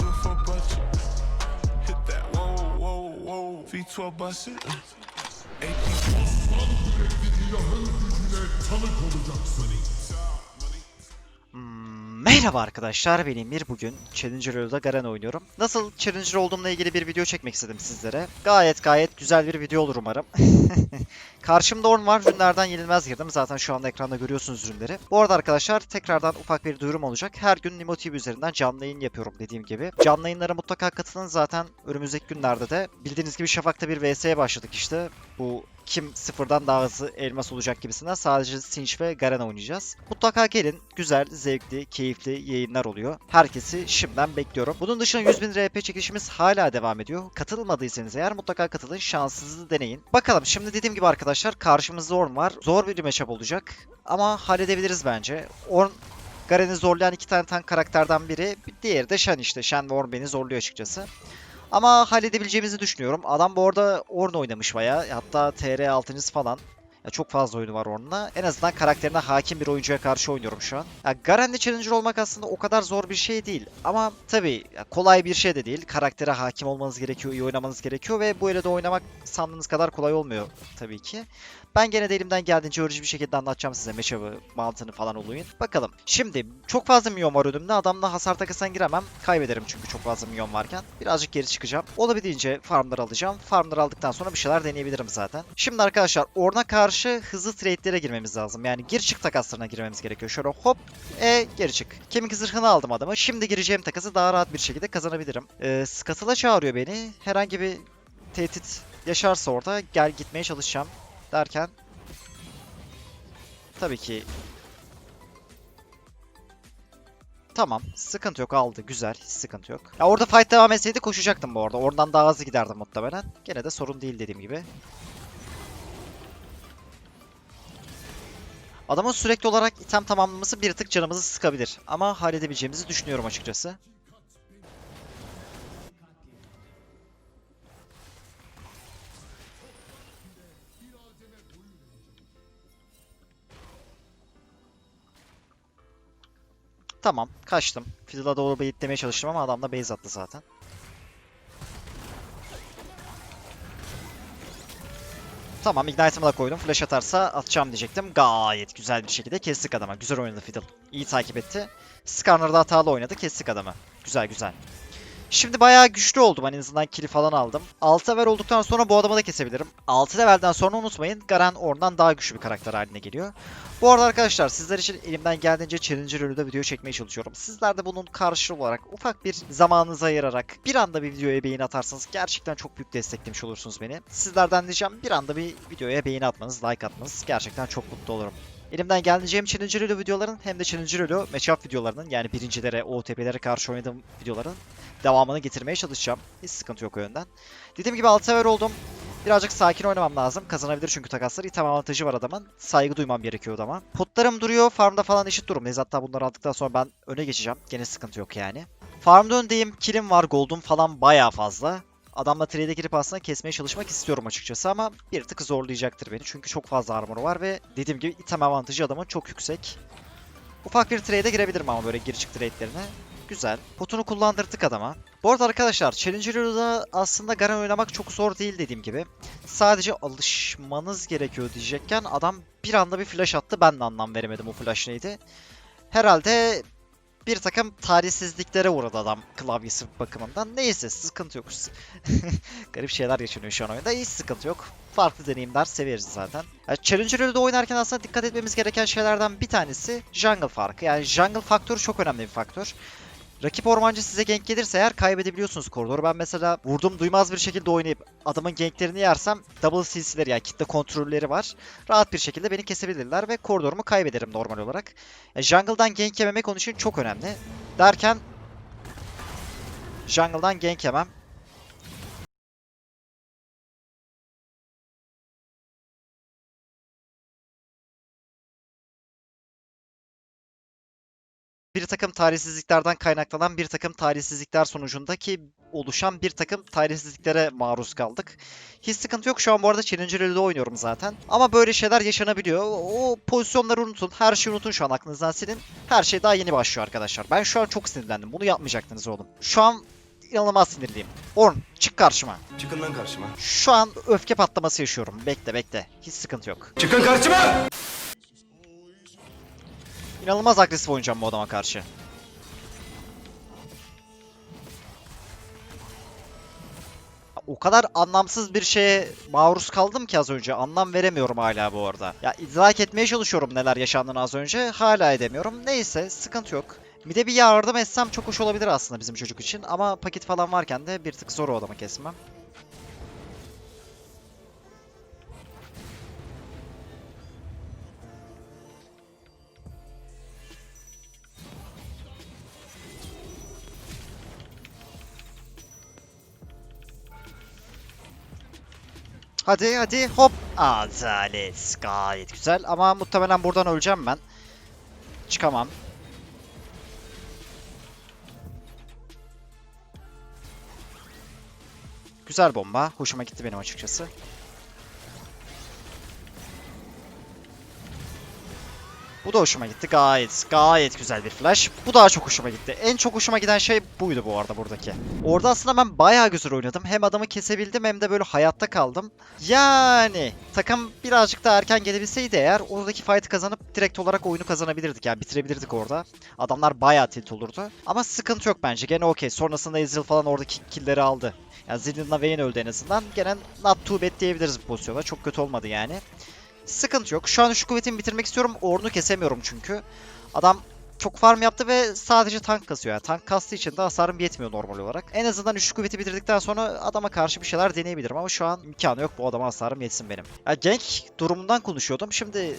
Look for budget. Hit that whoa, whoa, whoa. V12 bust it. Merhaba arkadaşlar ben Emir bugün Challenger World'da Garen oynuyorum. Nasıl Challenger olduğumla ilgili bir video çekmek istedim sizlere. Gayet gayet güzel bir video olur umarım. Karşımda Orn var. Rünlerden yenilmez girdim. Zaten şu anda ekranda görüyorsunuz rünleri. Bu arada arkadaşlar tekrardan ufak bir duyurum olacak. Her gün Nimo TV üzerinden canlı yayın yapıyorum dediğim gibi. Canlı yayınlara mutlaka katılın. Zaten önümüzdeki günlerde de bildiğiniz gibi Şafak'ta bir VS'ye başladık işte. Bu kim sıfırdan daha hızlı elmas olacak gibisinden sadece Sinch ve Garen oynayacağız. Mutlaka gelin. Güzel, zevkli, keyifli yayınlar oluyor. Herkesi şimdiden bekliyorum. Bunun dışında 100.000 RP çekilişimiz hala devam ediyor. Katılmadıysanız eğer mutlaka katılın. Şansınızı deneyin. Bakalım şimdi dediğim gibi arkadaşlar karşımızda Orn var. Zor bir matchup olacak. Ama halledebiliriz bence. Orn Garen'i zorlayan iki tane tank karakterden biri. Diğeri de Shen işte. Shen ve Orn beni zorluyor açıkçası. Ama halledebileceğimizi düşünüyorum. Adam bu arada Ornn oynamış bayağı. Hatta TR 6. falan. Ya çok fazla oyunu var Ornn'la. En azından karakterine hakim bir oyuncuya karşı oynuyorum şu an. Ya Garen'de Challenger olmak aslında o kadar zor bir şey değil. Ama tabii kolay bir şey de değil. Karaktere hakim olmanız gerekiyor, iyi oynamanız gerekiyor ve bu de oynamak sandığınız kadar kolay olmuyor tabii ki. Ben gene de elimden geldiğince öğretici bir şekilde anlatacağım size matchup'ı, mantığını falan olayın. Bakalım. Şimdi çok fazla milyon var önümde. Adamla hasar takasına giremem. Kaybederim çünkü çok fazla milyon varken. Birazcık geri çıkacağım. Olabildiğince farmları alacağım. Farmları aldıktan sonra bir şeyler deneyebilirim zaten. Şimdi arkadaşlar Orn'a karşı hızlı trade'lere girmemiz lazım. Yani gir çık takaslarına girmemiz gerekiyor. Şöyle hop e geri çık. Kemik zırhını aldım adamı. Şimdi gireceğim takası daha rahat bir şekilde kazanabilirim. Ee, Scuttle'a çağırıyor beni. Herhangi bir tehdit yaşarsa orada gel gitmeye çalışacağım derken tabii ki Tamam. Sıkıntı yok. Aldı. Güzel. Sıkıntı yok. Ya orada fight devam etseydi koşacaktım bu arada. Oradan daha hızlı giderdim muhtemelen. Gene de sorun değil dediğim gibi. Adamın sürekli olarak item tamamlaması bir tık canımızı sıkabilir. Ama halledebileceğimizi düşünüyorum açıkçası. Tamam, kaçtım. Fiddle'a doğru baitlemeye çalıştım ama adam da base attı zaten. Tamam, Ignite'ımı da koydum. Flash atarsa atacağım diyecektim. Gayet güzel bir şekilde kestik adama. Güzel oynadı Fiddle. İyi takip etti. Skarner'da hatalı oynadı. Kestik adamı. Güzel güzel. Şimdi bayağı güçlü oldum. Hani en azından kill'i falan aldım. 6 level olduktan sonra bu adamı da kesebilirim. 6 levelden sonra unutmayın Garen oradan daha güçlü bir karakter haline geliyor. Bu arada arkadaşlar sizler için elimden geldiğince Challenger Ölü'de video çekmeye çalışıyorum. Sizler de bunun karşılığı olarak ufak bir zamanınızı ayırarak bir anda bir videoya beğeni atarsanız gerçekten çok büyük desteklemiş olursunuz beni. Sizlerden diyeceğim bir anda bir videoya beğeni atmanız, like atmanız gerçekten çok mutlu olurum. Elimden geldiğince hem Challenger Elo videoların hem de Challenger Elo matchup videolarının yani birincilere, OTP'lere karşı oynadığım videoların devamını getirmeye çalışacağım. Hiç sıkıntı yok o yönden. Dediğim gibi 6 sever oldum. Birazcık sakin oynamam lazım. Kazanabilir çünkü takasları. İtem avantajı var adamın. Saygı duymam gerekiyor adama. Potlarım duruyor. Farmda falan eşit durumdayız. Hatta bunları aldıktan sonra ben öne geçeceğim. Gene sıkıntı yok yani. Farmda öndeyim. Killim var. Gold'um falan baya fazla. Adamla trade'e girip aslında kesmeye çalışmak istiyorum açıkçası ama bir tık zorlayacaktır beni. Çünkü çok fazla armoru var ve dediğim gibi item avantajı adamın çok yüksek. Ufak bir trade'e girebilirim ama böyle gir çık trade'lerine. Güzel. Potunu kullandırdık adama. Bu arada arkadaşlar Challenger Hero'da aslında Garen oynamak çok zor değil dediğim gibi. Sadece alışmanız gerekiyor diyecekken adam bir anda bir flash attı. Ben de anlam veremedim o flash neydi. Herhalde bir takım talihsizliklere uğradı adam klavyesi bakımından. Neyse sıkıntı yok. Garip şeyler yaşanıyor şu an oyunda. Hiç sıkıntı yok. Farklı deneyimler severiz zaten. Yani Challenger Hero'da oynarken aslında dikkat etmemiz gereken şeylerden bir tanesi jungle farkı. Yani jungle faktörü çok önemli bir faktör. Rakip ormancı size gank gelirse eğer kaybedebiliyorsunuz koridoru. Ben mesela vurdum duymaz bir şekilde oynayıp adamın ganklerini yersem double CC'leri yani kitle kontrolleri var. Rahat bir şekilde beni kesebilirler ve koridorumu kaybederim normal olarak. Yani jungle'dan gank yememek onun için çok önemli. Derken jungle'dan gank yemem. Bir takım talihsizliklerden kaynaklanan bir takım talihsizlikler sonucundaki oluşan bir takım talihsizliklere maruz kaldık. Hiç sıkıntı yok. Şu an bu arada Challenger Elite oynuyorum zaten. Ama böyle şeyler yaşanabiliyor. O o pozisyonları unutun. Her şeyi unutun şu an aklınızdan silin. Her şey daha yeni başlıyor arkadaşlar. Ben şu an çok sinirlendim. Bunu yapmayacaktınız oğlum. Şu an inanılmaz sinirliyim. Orn çık karşıma. Çıkın lan karşıma. Şu an öfke patlaması yaşıyorum. Bekle bekle. Hiç sıkıntı yok. Çıkın karşıma! İnanılmaz agresif oynayacağım bu adama karşı. O kadar anlamsız bir şeye maruz kaldım ki az önce. Anlam veremiyorum hala bu arada. Ya idrak etmeye çalışıyorum neler yaşandığını az önce. Hala edemiyorum. Neyse sıkıntı yok. Bir de bir yardım etsem çok hoş olabilir aslında bizim çocuk için. Ama paket falan varken de bir tık zor o adamı kesmem. Hadi hadi hop. Adalet. Gayet güzel ama muhtemelen buradan öleceğim ben. Çıkamam. Güzel bomba. Hoşuma gitti benim açıkçası. Bu da hoşuma gitti. Gayet, gayet güzel bir flash. Bu daha çok hoşuma gitti. En çok hoşuma giden şey buydu bu arada buradaki. Orada aslında ben bayağı güzel oynadım. Hem adamı kesebildim hem de böyle hayatta kaldım. Yani takım birazcık daha erken gelebilseydi eğer oradaki fight'ı kazanıp direkt olarak oyunu kazanabilirdik. Yani bitirebilirdik orada. Adamlar bayağı tilt olurdu. Ama sıkıntı yok bence. Gene okey. Sonrasında Ezreal falan oradaki killleri aldı. Yani Zillion'la Vayne öldü en azından. Gene not too bad diyebiliriz bu pozisyona. Çok kötü olmadı yani. Sıkıntı yok. Şu an şu kuvvetimi bitirmek istiyorum. Orunu kesemiyorum çünkü. Adam çok farm yaptı ve sadece tank kasıyor. Yani tank kastığı için de hasarım yetmiyor normal olarak. En azından üçlü kuvveti bitirdikten sonra adama karşı bir şeyler deneyebilirim ama şu an imkanı yok bu adama hasarım yetsin benim. Ya gank durumundan konuşuyordum. Şimdi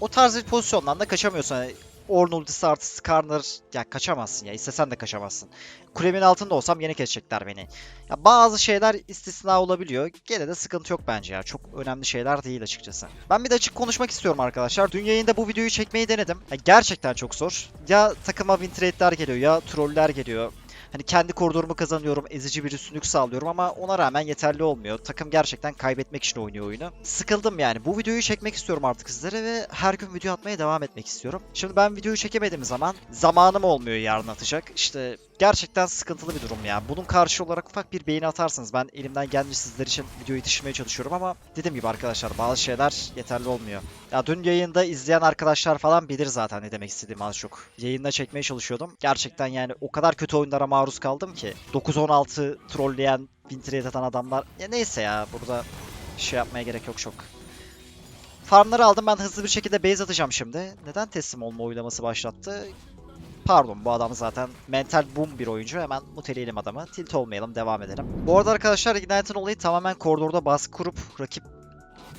o tarz bir pozisyondan da kaçamıyorsun. Yani Ornn ultisi artı Skarner ya kaçamazsın ya istesen de kaçamazsın. Kulemin altında olsam yine kesecekler beni. Ya bazı şeyler istisna olabiliyor. Gene de sıkıntı yok bence ya. Çok önemli şeyler değil açıkçası. Ben bir de açık konuşmak istiyorum arkadaşlar. Dün yayında bu videoyu çekmeyi denedim. Ya gerçekten çok zor. Ya takıma win geliyor ya troller geliyor. Hani kendi koridorumu kazanıyorum, ezici bir üstünlük sağlıyorum ama ona rağmen yeterli olmuyor. Takım gerçekten kaybetmek için oynuyor oyunu. Sıkıldım yani. Bu videoyu çekmek istiyorum artık sizlere ve her gün video atmaya devam etmek istiyorum. Şimdi ben videoyu çekemediğim zaman zamanım olmuyor yarın atacak. İşte gerçekten sıkıntılı bir durum ya. Bunun karşı olarak ufak bir beğeni atarsınız. Ben elimden gelmiş sizler için videoyu yetiştirmeye çalışıyorum ama dediğim gibi arkadaşlar bazı şeyler yeterli olmuyor. Ya dün yayında izleyen arkadaşlar falan bilir zaten ne demek istediğimi az çok. Yayında çekmeye çalışıyordum. Gerçekten yani o kadar kötü oyunlara maruz kaldım ki. 9-16 trolleyen, win trade atan adamlar. Ya neyse ya burada şey yapmaya gerek yok çok. Farmları aldım ben hızlı bir şekilde base atacağım şimdi. Neden teslim olma oylaması başlattı? Pardon bu adam zaten mental boom bir oyuncu. Hemen muteleyelim adamı. Tilt olmayalım devam edelim. Bu arada arkadaşlar Ignite'ın olayı tamamen koridorda baskı kurup rakip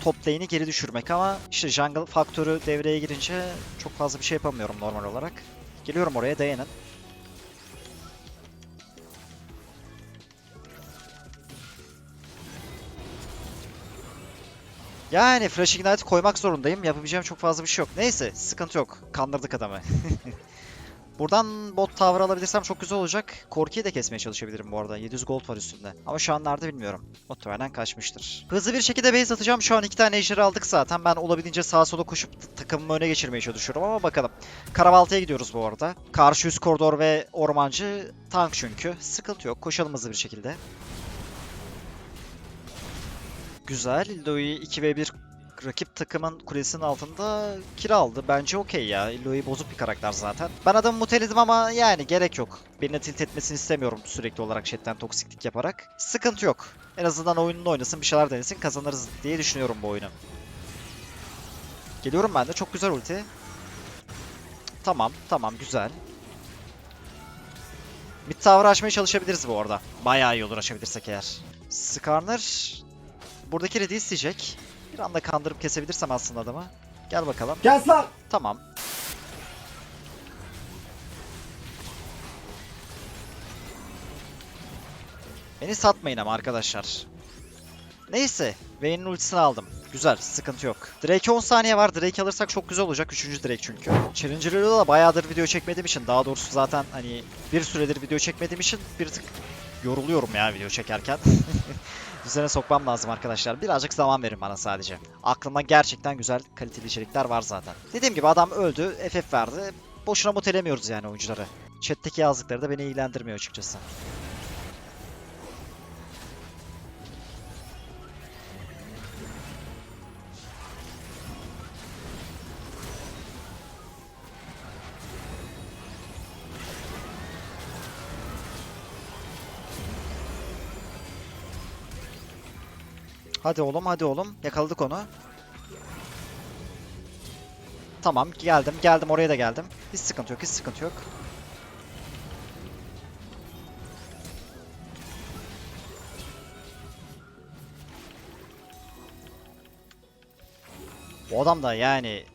top lane'i geri düşürmek ama işte jungle faktörü devreye girince çok fazla bir şey yapamıyorum normal olarak. Geliyorum oraya dayanın. Yani Flash Ignite koymak zorundayım. Yapabileceğim çok fazla bir şey yok. Neyse sıkıntı yok. Kandırdık adamı. Buradan bot tower alabilirsem çok güzel olacak. Korki'yi de kesmeye çalışabilirim bu arada. 700 gold var üstünde. Ama şu an nerede bilmiyorum. Muhtemelen kaçmıştır. Hızlı bir şekilde base atacağım. Şu an iki tane ejderi aldık zaten. Ben olabildiğince sağa sola koşup takımımı öne geçirmeye çalışıyorum ama bakalım. Karabalta'ya gidiyoruz bu arada. Karşı üst koridor ve ormancı tank çünkü. Sıkıntı yok. Koşalım hızlı bir şekilde. Güzel. Louis 2v1 rakip takımın kulesinin altında kira aldı. Bence okey ya. Louis bozuk bir karakter zaten. Ben adamı muteledim ama yani gerek yok. Beni tilt etmesini istemiyorum sürekli olarak chatten toksiklik yaparak. Sıkıntı yok. En azından oyununu oynasın, bir şeyler denesin, kazanırız diye düşünüyorum bu oyunu. Geliyorum ben de. Çok güzel ulti. Tamam, tamam. Güzel. Mid tower açmaya çalışabiliriz bu arada. Bayağı iyi olur açabilirsek eğer. Skarner buradaki red'i isteyecek. Bir anda kandırıp kesebilirsem aslında adamı. Gel bakalım. Kes lan! Tamam. Beni satmayın ama arkadaşlar. Neyse. Vayne'in ultisini aldım. Güzel, sıkıntı yok. Drake 10 saniye var. Drake alırsak çok güzel olacak. Üçüncü Drake çünkü. Challenger'da da bayağıdır video çekmediğim için, daha doğrusu zaten hani bir süredir video çekmediğim için bir tık yoruluyorum ya video çekerken. Düzene sokmam lazım arkadaşlar. Birazcık zaman verin bana sadece. Aklımda gerçekten güzel kaliteli içerikler var zaten. Dediğim gibi adam öldü, FF verdi. Boşuna mutelemiyoruz yani oyuncuları. Chat'teki yazdıkları da beni ilgilendirmiyor açıkçası. Hadi oğlum hadi oğlum. Yakaladık onu. Tamam geldim geldim oraya da geldim. Hiç sıkıntı yok hiç sıkıntı yok. Bu adam da yani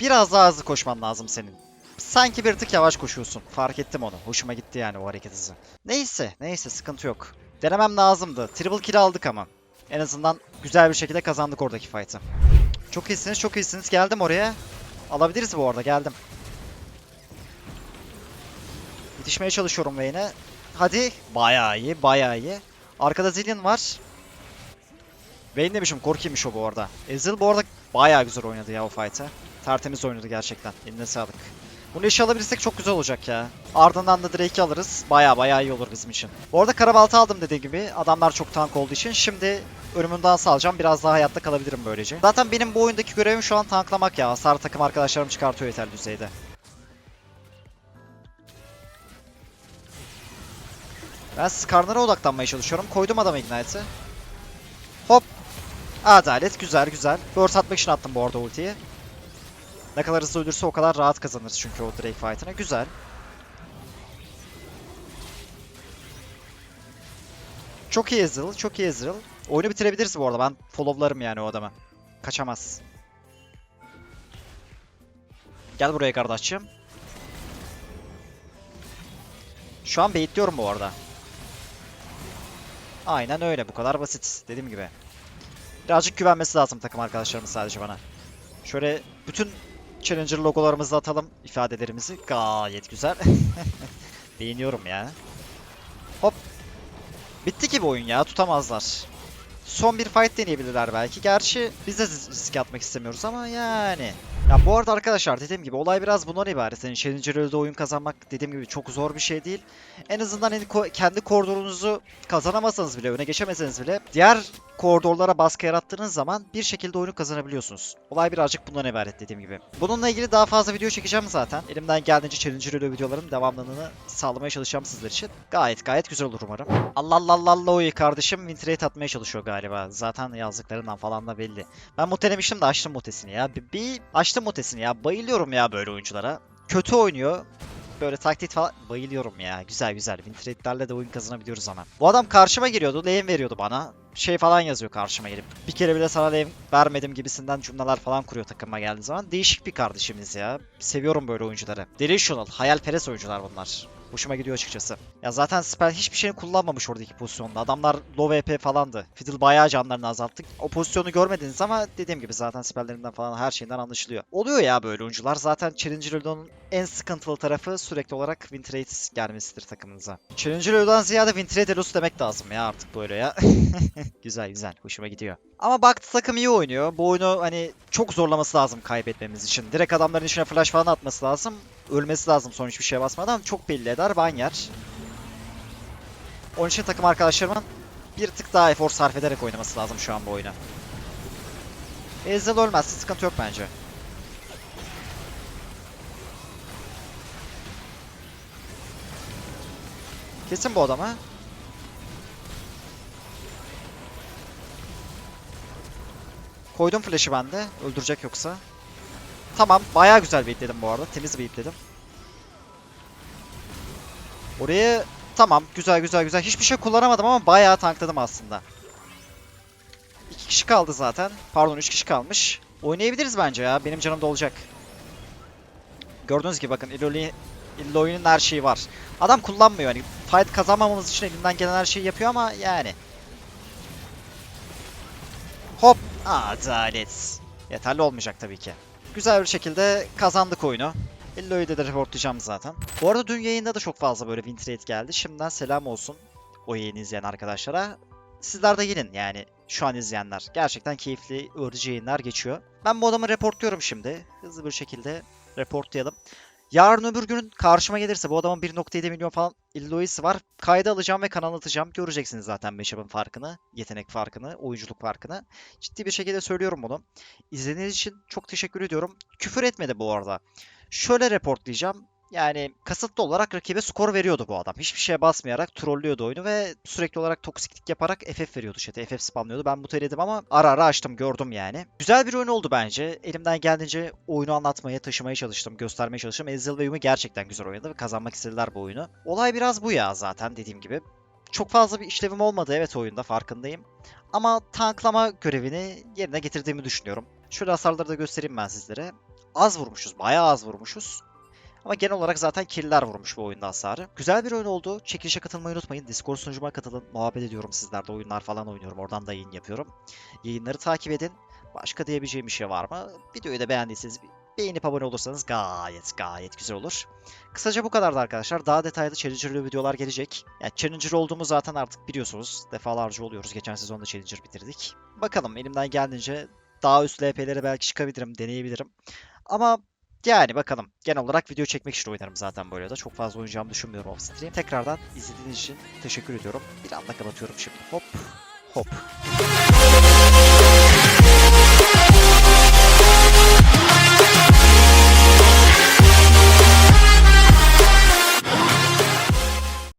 biraz daha hızlı koşman lazım senin. Sanki bir tık yavaş koşuyorsun. Fark ettim onu. Hoşuma gitti yani o hareket hızı. Neyse, neyse sıkıntı yok. Denemem lazımdı. Triple kill aldık ama. En azından güzel bir şekilde kazandık oradaki fight'ı. Çok iyisiniz, çok iyisiniz. Geldim oraya. Alabiliriz bu arada, geldim. Yetişmeye çalışıyorum Vayne'e. Hadi. Bayağı iyi, bayağı iyi. Arkada Zillion var. Vayne demişim, Korki'ymiş o bu arada. Ezreal bu arada bayağı güzel oynadı ya o fight'ı. Tertemiz oynadı gerçekten. Eline sağlık. Bunu işe alabilirsek çok güzel olacak ya. Ardından da Drake'i alırız. Baya baya iyi olur bizim için. Bu arada karabaltı aldım dediğim gibi. Adamlar çok tank olduğu için. Şimdi ölümümden sağlayacağım. Biraz daha hayatta kalabilirim böylece. Zaten benim bu oyundaki görevim şu an tanklamak ya. Hasar takım arkadaşlarım çıkartıyor yeterli düzeyde. Ben Skarner'a odaklanmaya çalışıyorum. Koydum adamı Ignite'ı. Hop. Adalet. Güzel güzel. Burst atmak için attım bu arada ultiyi. Ne kadar hızlı ölürse o kadar rahat kazanır çünkü o Drake fight'ına. Güzel. Çok iyi Ezreal, çok iyi Ezreal. Oyunu bitirebiliriz bu arada. Ben followlarım yani o adamı. Kaçamaz. Gel buraya kardeşim. Şu an baitliyorum bu arada. Aynen öyle. Bu kadar basit. Dediğim gibi. Birazcık güvenmesi lazım takım arkadaşlarımız sadece bana. Şöyle bütün Challenger logolarımızı atalım. ifadelerimizi. Gayet güzel. Beğeniyorum ya. Hop. Bitti ki bu oyun ya. Tutamazlar. Son bir fight deneyebilirler belki. Gerçi biz de risk atmak istemiyoruz ama yani. Ya bu arada arkadaşlar dediğim gibi olay biraz bundan ibaret. Yani Challenger World'de oyun kazanmak dediğim gibi çok zor bir şey değil. En azından hani kendi koridorunuzu kazanamasanız bile, öne geçemeseniz bile diğer koridorlara baskı yarattığınız zaman bir şekilde oyunu kazanabiliyorsunuz. Olay birazcık bundan ibaret dediğim gibi. Bununla ilgili daha fazla video çekeceğim zaten. Elimden geldiğince Challenger World videoların devamlılığını sağlamaya çalışacağım sizler için. Gayet gayet güzel olur umarım. Allah Allah Allah Allah oy kardeşim win rate atmaya çalışıyor galiba. Zaten yazdıklarından falan da belli. Ben mutelemiştim de açtım mutesini ya. Bir, bir açtım mutesini ya. Bayılıyorum ya böyle oyunculara. Kötü oynuyor. Böyle taktik falan bayılıyorum ya. Güzel güzel. Win trade'lerle de oyun kazanabiliyoruz hemen. Bu adam karşıma geliyordu. Lane veriyordu bana. Şey falan yazıyor karşıma gelip. Bir kere bile sana lane vermedim gibisinden cümleler falan kuruyor takıma geldiği zaman. Değişik bir kardeşimiz ya. Seviyorum böyle oyuncuları. Delusional, hayalperest oyuncular bunlar. Hoşuma gidiyor açıkçası. Ya zaten spell hiçbir şeyini kullanmamış oradaki pozisyonda. Adamlar low VP falandı. Fiddle bayağı canlarını azalttık. O pozisyonu görmediniz ama dediğim gibi zaten spellerinden falan her şeyinden anlaşılıyor. Oluyor ya böyle oyuncular. Zaten Challenger Elo'nun en sıkıntılı tarafı sürekli olarak win rate gelmesidir takımınıza. Challenger Elo'dan ziyade win rate demek lazım ya artık böyle ya. güzel güzel. Hoşuma gidiyor. Ama baktı takım iyi oynuyor. Bu oyunu hani çok zorlaması lazım kaybetmemiz için. Direkt adamların içine flash falan atması lazım. Ölmesi lazım son hiçbir şeye basmadan. Çok belli eder. Ban. Onun için takım arkadaşlarımın bir tık daha efor sarf ederek oynaması lazım şu an bu oyunu. Ezreal ölmezse sıkıntı yok bence. Kesin bu adamı. Koydum flash'ı bende. Öldürecek yoksa. Tamam. Bayağı güzel baitledim bu arada. Temiz baitledim. Oraya tamam. Güzel güzel güzel. Hiçbir şey kullanamadım ama bayağı tankladım aslında. İki kişi kaldı zaten. Pardon üç kişi kalmış. Oynayabiliriz bence ya. Benim canım da olacak. Gördüğünüz gibi bakın Iloli Illoy'un her şeyi var. Adam kullanmıyor hani fight kazanmamamız için elinden gelen her şeyi yapıyor ama yani. Hop Adalet. Yeterli olmayacak tabii ki. Güzel bir şekilde kazandık oyunu. Illo'yu da reportlayacağım zaten. Bu arada dün yayında da çok fazla böyle win geldi. Şimdiden selam olsun o yayını izleyen arkadaşlara. Sizler de gelin yani şu an izleyenler. Gerçekten keyifli, öğretici yayınlar geçiyor. Ben bu adamı reportluyorum şimdi. Hızlı bir şekilde reportlayalım. Yarın öbür gün karşıma gelirse bu adamın 1.7 milyon falan illoisi var. Kayda alacağım ve kanal atacağım. Göreceksiniz zaten matchup'ın farkını, yetenek farkını, oyunculuk farkını. Ciddi bir şekilde söylüyorum bunu. İzlediğiniz için çok teşekkür ediyorum. Küfür etmedi bu arada. Şöyle reportlayacağım. Yani kasıtlı olarak rakibe skor veriyordu bu adam. Hiçbir şeye basmayarak trollüyordu oyunu ve sürekli olarak toksiklik yaparak FF veriyordu chat'e. FF spamlıyordu. Ben muteledim ama ara ara açtım gördüm yani. Güzel bir oyun oldu bence. Elimden geldiğince oyunu anlatmaya, taşımaya çalıştım, göstermeye çalıştım. Ezreal ve Yumi gerçekten güzel oynadı ve kazanmak istediler bu oyunu. Olay biraz bu ya zaten dediğim gibi. Çok fazla bir işlevim olmadı evet oyunda farkındayım. Ama tanklama görevini yerine getirdiğimi düşünüyorum. Şöyle hasarları da göstereyim ben sizlere. Az vurmuşuz, bayağı az vurmuşuz. Ama genel olarak zaten killer vurmuş bu oyunda hasarı. Güzel bir oyun oldu. Çekilişe katılmayı unutmayın. Discord sunucuma katılın. Muhabbet ediyorum sizlerle. Oyunlar falan oynuyorum. Oradan da yayın yapıyorum. Yayınları takip edin. Başka diyebileceğim bir şey var mı? Videoyu da beğendiyseniz beğenip abone olursanız gayet gayet güzel olur. Kısaca bu kadardı arkadaşlar. Daha detaylı Challenger'lı videolar gelecek. Yani Challenger olduğumu zaten artık biliyorsunuz. Defalarca oluyoruz. Geçen sezonda Challenger bitirdik. Bakalım elimden geldiğince daha üst LP'lere belki çıkabilirim, deneyebilirim. Ama yani bakalım. Genel olarak video çekmek için oynarım zaten böyle da. Çok fazla oynayacağımı düşünmüyorum off stream. Tekrardan izlediğiniz için teşekkür ediyorum. Bir anda kapatıyorum şimdi. Hop hop.